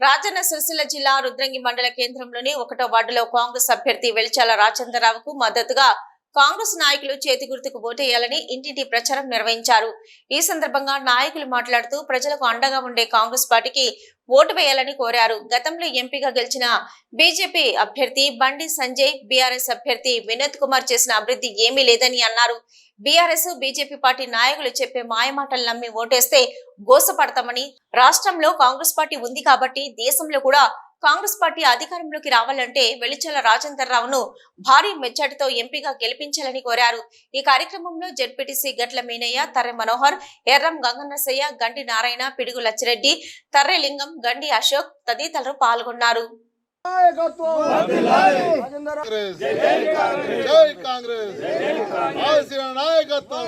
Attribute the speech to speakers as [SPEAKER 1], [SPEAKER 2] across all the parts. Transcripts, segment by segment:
[SPEAKER 1] రాజన్న సిరిసిల్ల జిల్లా రుద్రంగి మండల కేంద్రంలోని ఒకటో వార్డులో కాంగ్రెస్ అభ్యర్థి వెలిచాల రాజేంద్రరావుకు మద్దతుగా కాంగ్రెస్ నాయకులు చేతి గుర్తుకు ఓటేయాలని ఇంటింటి ప్రచారం నిర్వహించారు. ఈ సందర్భంగా నాయకులు మాట్లాడుతూ ప్రజలకు అండగా ఉండే కాంగ్రెస్ పార్టీకి ఓటు వేయాలని కోరారు. గతంలో ఎంపీగా గెలిచిన బీజేపీ అభ్యర్థి బండి సంజయ్ బీఆర్ఎస్ అభ్యర్థి వినోద్ కుమార్ చేసిన అభివృద్ధి ఏమీ లేదని అన్నారు. బీఆర్ఎస్ బీజేపీ పార్టీ నాయకులు చెప్పే మాయమాటలు నమ్మి ఓటేస్తే గోసపడతామని రాష్ట్రంలో కాంగ్రెస్ పార్టీ ఉంది కాబట్టి దేశంలో కూడా కాంగ్రెస్ పార్టీ అధికారంలోకి రావాలంటే వెలిచల రాజేందర్ రావును భారీ మెజార్టీతో ఎంపీగా గెలిపించాలని కోరారు. ఈ కార్యక్రమంలో జెడ్పీటీసీ గట్ల మీనయ్య తర్రె మనోహర్ ఎర్రం గంగన్నసయ్య గండి నారాయణ పిడుగు లచ్చిరెడ్డి తర్రె లింగం గండి అశోక్ తదితరులు పాల్గొన్నారు.
[SPEAKER 2] కాంగ్రెస్ జై కాంగ్రెస్ ఆదిశీల నాయకత్వం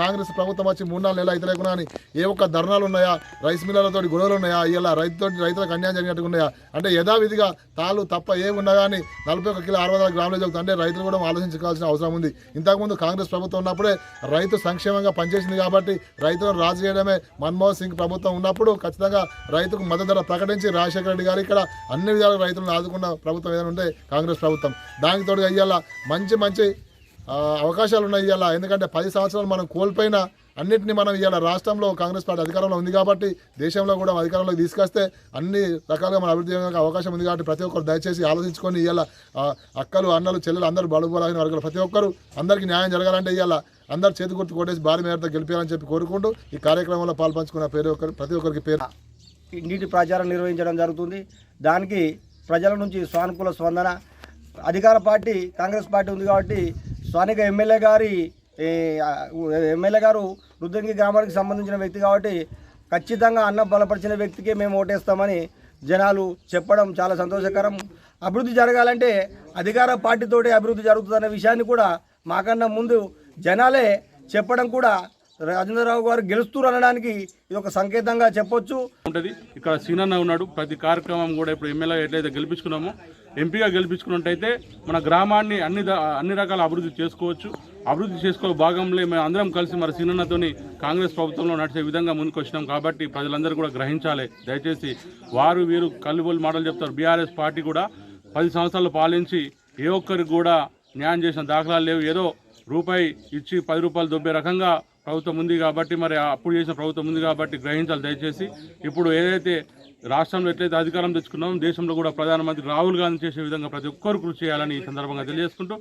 [SPEAKER 2] కాంగ్రెస్ ప్రభుత్వం వచ్చి మూడు నాలుగు నెలలు అయితే లేకున్నా అని ఏ ఒక్క ధర్నాలు ఉన్నాయా? రైస్ మిల్లర్లతో గొడవలు ఉన్నాయా? ఇలా రైతుతో రైతులకు అన్యాయం జరిగినట్టుగా ఉన్నాయా? అంటే యథావిధిగా తాళ్ళు తప్ప ఏమున్నా కానీ నలభై ఒక కిలో అరవై వందల గ్రాములు అంటే రైతులు కూడా ఆలోచించుకోవాల్సిన అవసరం ఉంది. ఇంతకుముందు కాంగ్రెస్ ప్రభుత్వం ఉన్నప్పుడే రైతు సంక్షేమంగా పనిచేసింది కాబట్టి రైతులను రాజు చేయడమే మన్మోహన్ సింగ్ ప్రభుత్వం ఉన్నప్పుడు ఖచ్చితంగా రైతుకు మద్దతు ధర ప్రకటించి రాజశేఖర రెడ్డి గారు ఇక్కడ అన్ని విధాలుగా రైతులను ఆదుకున్న ప్రభుత్వం ఏదైనా ఉంటే కాంగ్రెస్ ప్రభుత్వం. దానికి తోడుగా ఇవాళ మంచి మంచి అవకాశాలు ఉన్నాయి ఇవాళ. ఎందుకంటే పది సంవత్సరాలు మనం కోల్పోయిన అన్నింటినీ మనం ఇవాళ రాష్ట్రంలో కాంగ్రెస్ పార్టీ అధికారంలో ఉంది కాబట్టి దేశంలో కూడా అధికారంలోకి తీసుకొస్తే అన్ని రకాలుగా మన అభివృద్ధి అవకాశం ఉంది కాబట్టి ప్రతి ఒక్కరు దయచేసి ఆలోచించుకొని ఇవాళ అక్కలు అన్నలు చెల్లెలు అందరూ బడుబోలాగిన వర్గాలు ప్రతి ఒక్కరు అందరికీ న్యాయం జరగాలంటే ఇవాళ అందరు చేతి గుర్తు కొట్టేసి భారీ మేరతో గెలిపించాలని చెప్పి కోరుకుంటూ ఈ కార్యక్రమంలో పాల్పంచుకున్న పేరు ఒక్కరు ప్రతి ఒక్కరికి పేరు.
[SPEAKER 3] నీటి ప్రచారం నిర్వహించడం జరుగుతుంది. దానికి ప్రజల నుంచి సానుకూల స్పందన. అధికార పార్టీ కాంగ్రెస్ పార్టీ ఉంది కాబట్టి స్థానిక ఎమ్మెల్యే గారి ఎమ్మెల్యే గారు రుద్రంగి గ్రామానికి సంబంధించిన వ్యక్తి కాబట్టి ఖచ్చితంగా అన్నం బలపరిచిన వ్యక్తికే మేము ఓటేస్తామని జనాలు చెప్పడం చాలా సంతోషకరం. అభివృద్ధి జరగాలంటే అధికార పార్టీతోటే అభివృద్ధి జరుగుతుందనే విషయాన్ని కూడా మాకన్నా ముందు జనాలే చెప్పడం కూడా రాజేంద్రరావు గారు గెలుస్తూ అనడానికి ఇది ఒక సంకేతంగా చెప్పొచ్చు.
[SPEAKER 4] ఉంటుంది. ఇక్కడ సీనన్న ఉన్నాడు. ప్రతి కార్యక్రమం కూడా ఇప్పుడు ఎమ్మెల్యే ఎట్లయితే గెలిపించుకున్నామో ఎంపీగా గెలిపించుకున్నట్టయితే మన గ్రామాన్ని అన్ని అన్ని రకాల అభివృద్ధి చేసుకోవచ్చు. అభివృద్ధి చేసుకో భాగంలో మేము అందరం కలిసి మరి సీనన్నతోని కాంగ్రెస్ ప్రభుత్వంలో నడిచే విధంగా ముందుకు వచ్చినాం కాబట్టి ప్రజలందరూ కూడా గ్రహించాలి. దయచేసి వారు వీరు కల్లుబోలు మాటలు చెప్తారు. బీఆర్ఎస్ పార్టీ కూడా పది సంవత్సరాలు పాలించి ఏ ఒక్కరికి కూడా న్యాయం చేసిన దాఖలాలు లేవు. ఏదో రూపాయి ఇచ్చి పది రూపాయలు దొబ్బే రకంగా ప్రభుత్వం ఉంది కాబట్టి మరి అప్పుడు చేసిన ప్రభుత్వం ఉంది కాబట్టి గ్రహించాలి దయచేసి. ఇప్పుడు ఏదైతే రాష్ట్రంలో ఎట్లయితే అధికారం తెచ్చుకున్నామో దేశంలో కూడా ప్రధానమంత్రి రాహుల్ గాంధీ చేసే విధంగా ప్రతి ఒక్కరు కృషి చేయాలని ఈ సందర్భంగా తెలియజేసుకుంటూ